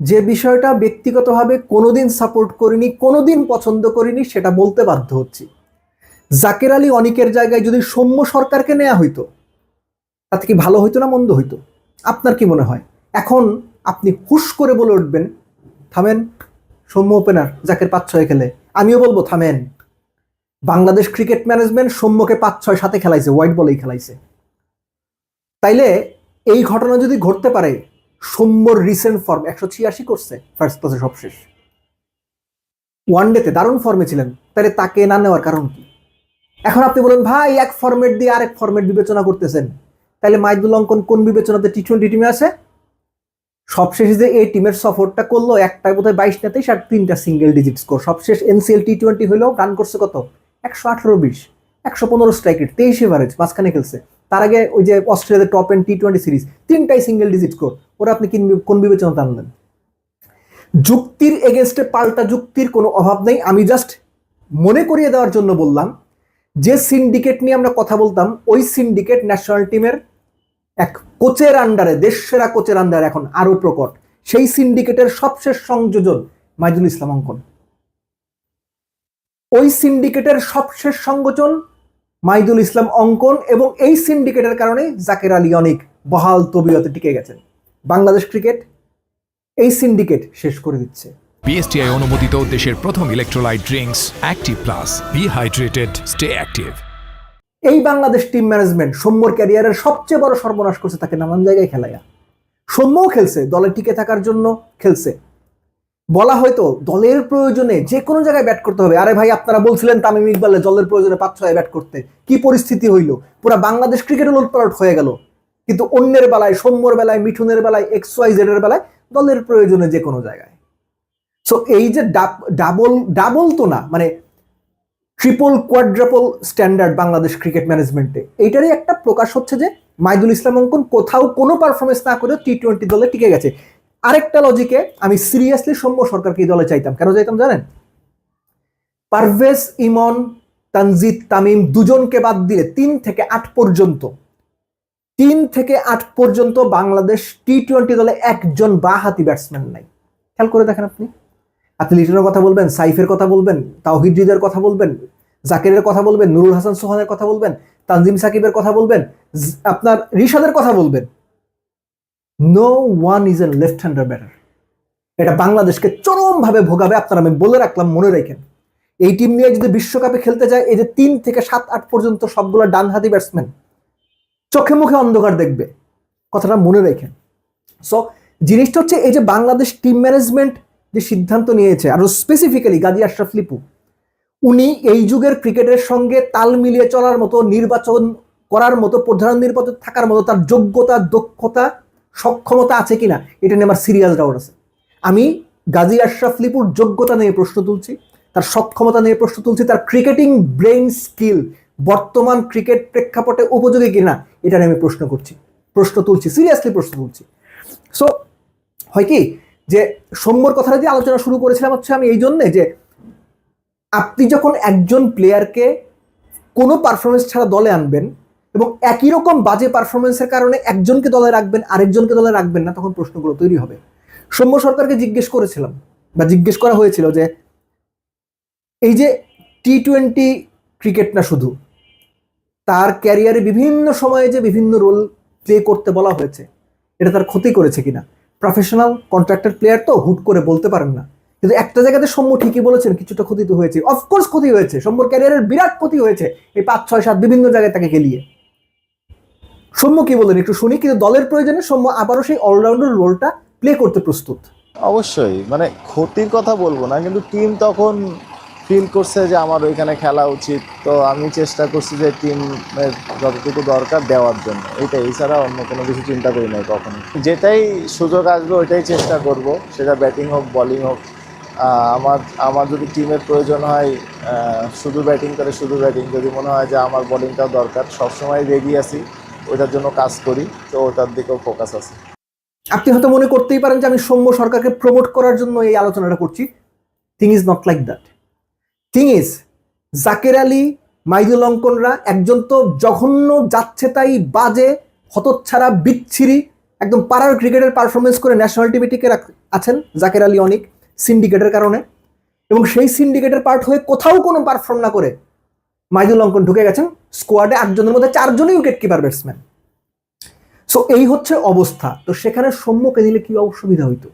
যে বিষয়টা ব্যক্তিগতভাবে কোনোদিন সাপোর্ট করিনি, কোনোদিন পছন্দ করিনি, সেটা বলতে বাধ্য হচ্ছি। জাকের আলী অনিকের জায়গায় যদি সৌম্য সরকারকে নেওয়া হইতো, তাতে কি ভালো হইতো না মন্দ হইতো? আপনার কি মনে হয়? এখন আপনি হুশ করে বলে উঠবেন, থামেন, সৌম্য ওপেনার জাকের পাঁচ ছয় খেলে। আমিও বলব, থামেন। বাংলাদেশ ক্রিকেট ম্যানেজমেন্ট সৌম্যকে পাঁচ ছয় সাথে খেলাইছে হোয়াইট বলেই খেলাইছে। তাইলে এই ঘটনা যদি ঘটতে পারে সৌম্যর রিসেন্ট ফর্ম একশো ছিয়াশি করছে ফার্স্ট ক্লাসে সবশেষ। ওয়ান ডেতে দারুণ ফর্মে ছিলেন, তাহলে তাকে না নেওয়ার কারণ কি? এখন আপনি বলেন, ভাই, এক ফর্মেট দিয়ে আরেক ফর্মেট বিবেচনা করতেছেন। তাহলে মাইদুল অঙ্কন কোন বিবেচনাতে টি টোয়েন্টি টিমে আছে? সবশেষে যে এই টিমের সফরটা করল একটাই বোধহয় বাইশ নেতেই আর তিনটা সিঙ্গেল ডিজিট স্কোর সবশেষ এনসিএল টি টোয়েন্টি হলেও রান করছে কত? একশো আঠারো বিশ একশো পনেরো স্ট্রাইক রেট তেইশ এভারেজ মাঝখানে খেলছে। তার আগে ওই যে অস্ট্রেলিয়াতে top end T twenty series তিনটাই সিঙ্গেল ডিজিট স্কোর ওরা আপনি কিন- বিবেচনা আনলেন? যুক্তির এগেনস্টে পাল্টা যুক্তির কোনো অভাব নেই। আমি জাস্ট মনে করিয়ে দেওয়ার জন্য বললাম, যে সিন্ডিকেট নিয়ে আমরা কথা বলতাম, ওই সিন্ডিকেট ন্যাশনাল টিমের এক কোচের আন্ডারে দেশসেরা কোচের আন্ডারে এখন আরও প্রকট। সেই সিন্ডিকেটের সবশেষ সংযোজন মাইদুল ইসলাম অঙ্কন। ওই সিন্ডিকেটের সবশেষ সংগঠন মাইদুল ইসলাম অঙ্কন এবং এই সিন্ডিকেটের কারণে জাকের আলী অনেক বহাল তবিয়তে টিকে গেছেন। বাংলাদেশ ক্রিকেট এই সিন্ডিকেট শেষ করে দিচ্ছে। বিএসটিআই অনুমোদিত দেশের প্রথম electrolyte drinks active plus be hydrated stay active এই বাংলাদেশ টিম ম্যানেজমেন্ট সৌম্যর ক্যারিয়ারের সবচেয়ে বড় সর্বনাশ করছে তাকে নানান জায়গায় খেলাইয়া। সৌম্যও খেলছে দলে টিকে থাকার জন্য খেলছে। বলা হয়তো দলের প্রয়োজনে যে কোনো জায়গায় ব্যাট করতে হবে। আরে ভাই আপনারা বলছিলেন তামিম ইকবালের দলের প্রয়োজনে পাঁচ ছয় ব্যাট করতে। কি পরিস্থিতি হইল? পুরা বাংলাদেশ ক্রিকেট উলটপালট হয়ে গেল। কিন্তু অন্যের বেলায়, সৌম্যর বেলায়, মিঠুনের বেলায় এক্স ওয়াই জেড এর বেলায় দলের প্রয়োজনে যে কোনো জায়গায়। সো এই যে ডাবল ডাবল তো না মানে triple quadruple standard Bangladesh cricket ম্যানেজমেন্টে এইটারই একটা প্রকাশ হচ্ছে যে মাইদুল ইসলাম অঙ্কন কোথাও কোনো পারফরমেন্স না করে টি টোয়েন্টি দলে টিকে গেছে। আরেকটা লজিকে আমি সিরিয়াসলি সৌম্য সরকারকে এই দলে চাইতাম। কেন চাইতাম জানেন? পারভেজ ইমন, তানজিদ তামিম দুজনকে বাদ দিয়ে তিন থেকে আট পর্যন্ত তিন থেকে আট পর্যন্ত বাংলাদেশ টি টোয়েন্টি দলে একজন বাহাতি ব্যাটসম্যান নাই। খেয়াল করে দেখেন আপনি। আপনি লিটনের কথা বলবেন, সাইফের কথা বলবেন তাওহিদ হৃদের কথা বলবেন, জাকিরের কথা বলবেন, নুরুল হাসান সোহানের কথা বলবেন, তানজিম সাকিবের কথা বলবেন আপনার রিশাদের কথা বলবেন। No one is a left hander batter এটা বাংলাদেশকে চরমভাবে ভোগাবে, আপনারা আমি বলে রাখলাম, মনে রাখেন। এই টিম নিয়ে যদি বিশ্বকাপে খেলতে যায়, এই যে তিন থেকে সাত, আট পর্যন্ত সবগুলো ডানহাতি ব্যাটসম্যান চোখে মুখে অন্ধকার দেখবে। কথাটা মনে রাখেন। সো জিনিসটা হচ্ছে এই যে বাংলাদেশ টিম ম্যানেজমেন্ট যে সিদ্ধান্ত নিয়েছে, আরও স্পেসিফিক্যালি গাজী আশরাফ লিপু, উনি এই যুগের ক্রিকেটের সঙ্গে তাল মিলিয়ে চলার মতো, নির্বাচন করার মতো, প্রধান নির্বাচন থাকার মতো, তার যোগ্যতা, দক্ষতা, সক্ষমতা আছে কিনা, এটা নিয়ে আমার সিরিয়াস ডাউট আছে। আমি গাজী আশরাফ লিপুর যোগ্যতা নিয়ে প্রশ্ন তুলছি, তার সক্ষমতা নিয়ে প্রশ্ন তুলছি, তার ক্রিকেটিং ব্রেইন স্কিল বর্তমান ক্রিকেট প্রেক্ষাপটে উপযোগী কিনা এটা আমি প্রশ্ন করছি। প্রশ্ন তুলছি সিরিয়াসলি প্রশ্ন তুলছি। সো হয় কি যে সৌম্যর কথাটা দিয়ে আলোচনা শুরু করেছিলাম হচ্ছে আমি এই জন্যে যে আপনি যখন একজন প্লেয়ারকে কোনো পারফরমেন্স ছাড়া দলে আনবেন এবং একই রকম বাজে পারফরমেন্সের কারণে একজনকে দলে রাখবেন, আরেকজনকে দলে রাখবেন না, তখন প্রশ্নগুলো তৈরি হবে। সৌম্য সরকারকে জিজ্ঞেস করেছিলাম বা জিজ্ঞেস করা হয়েছিল যে এই যে টি টোয়েন্টি ক্রিকেট না শুধু তার ক্যারিয়ারে বিভিন্ন সময়ে যে বিভিন্ন রোল প্লে করতে বলা হয়েছে, এটা তার ক্ষতি করেছে কিনা? প্রফেশনাল কন্ট্রাক্টেড প্লেয়ার তো হুট করে বলতে পারেন না। কিন্তু একটা জায়গাতে সৌম্য ঠিকই বলেছেন, কিছুটা ক্ষতি তো হয়েছে। অফকোর্স ক্ষতি হয়েছে, সৌম্যর ক্যারিয়ারের বিরাট ক্ষতি হয়েছে এই পাঁচ, ছয়, সাত বিভিন্ন জায়গায় তাকে খেলিয়ে। সৌম্য কি বলেন, একটু শুনি, কিন্তু দলের প্রয়োজনে সৌম্য আবারও সেই অলরাউন্ডার রোলটা প্লে করতে প্রস্তুত। অবশ্যই মানে ক্ষতির কথা বলব না, কিন্তু টিম তখন ফিল করছে যে আমার ওইখানে খেলা উচিত। তো আমি চেষ্টা করছি যে টিমের যতটুকু দরকার দেওয়ার জন্য। এইটাই এছাড়া অন্য কোনো কিছু চিন্তা করি নাই কখনো। যেটাই সুযোগ আসবে, ওইটাই চেষ্টা করব। সেটা ব্যাটিং হোক বলিং হোক। আমার আমার যদি টিমের প্রয়োজন হয় শুধু ব্যাটিং করে শুধু ব্যাটিং। যদি মনে হয় যে আমার বলিংটাও দরকার, সবসময় রেডি আছি, ওইটার জন্য কাজ করি। তো ওটার দিকেও ফোকাস আছে। আপনি হয়তো মনে করতেই পারেন যে আমি সৌম্য সরকারকে প্রমোট করার জন্য এই আলোচনাটা করছি। Thing is not like that thing is Jaker Ali Maidul অঙ্কনরা একজন তো জঘন্য যাচ্ছে তাই বাজে, হতচ্ছাড়া, বিচ্ছিরি, একদম পাড়ার ক্রিকেটের পারফরমেন্স করে ন্যাশনাল টিমে টিকে আছেন জাকের আলী অনেক সিন্ডিকেটের কারণে। এবং সেই সিন্ডিকেটের পার্ট হয়ে কোথাও কোনো পারফর্ম না করে মাইদুল অঙ্কন ঢুকে গেছেন। স্কোয়াডে আটজনের মধ্যে চারজনই উইকেট কিপার ব্যাটসম্যান সো এই হচ্ছে অবস্থা। তো সেখানে সৌম্যকে দিলে কি অসুবিধা হইতো?